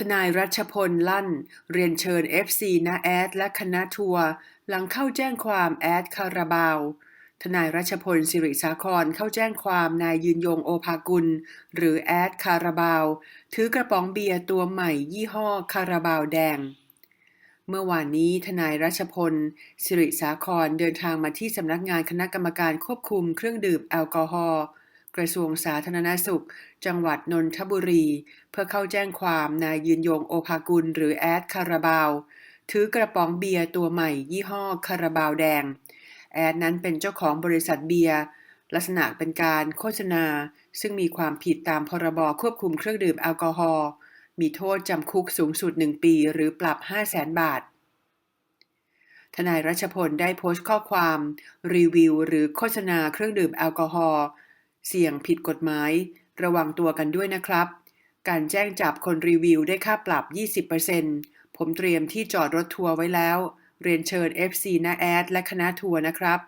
ทนายรัชพลลั่น เรียนเชิญ FC นาแอด และคณะทัวร์หลังเข้าแจ้งความแอดคาราบาว ทนายรัชพลสิริสาครเข้าแจ้งความนายยืนยงโอภากุล หรือแอดคาราบาว ถือกระป๋องเบียร์ตัวใหม่ยี่ห้อคาราบาวแดง เมื่อวานนี้ทนายรัชพลสิริสาครเดินทางมาที่สำนักงานคณะกรรมการควบคุมเครื่องดื่มแอลกอฮอล์ กระทรวงสาธารณสุข จังหวัดนนทบุรี เพื่อเข้าแจ้งความนายยืนยงโอภากุล หรือแอดคาราบาว ถือกระป๋องเบียร์ตัวใหม่ ยี่ห้อคาราบาวแดง แอดนั้นเป็นเจ้าของบริษัทเบียร์ลักษณะเป็นการโฆษณา ซึ่งมีความผิดตามพรบควบคุมเครื่องดื่มแอลกอฮอล์มีโทษจำคุกสูงสุด 1 ปีหรือปรับ 5 0 0แสนบาท ทนายรัชพลได้โพสต์ข้อความ รีวิว หรือโฆษณาเครื่องดื่มแอลกอฮอล์ เสี่ยงผิดกฎหมาย ระวังตัวกันด้วยนะครับ การแจ้งจับคนรีวิวได้ค่าปรับ 20%ผมเตรียมที่จอดรถทัวร์ไว้แล้ว เรียนเชิญ FC นาแอดและคณะทัวร์นะครับ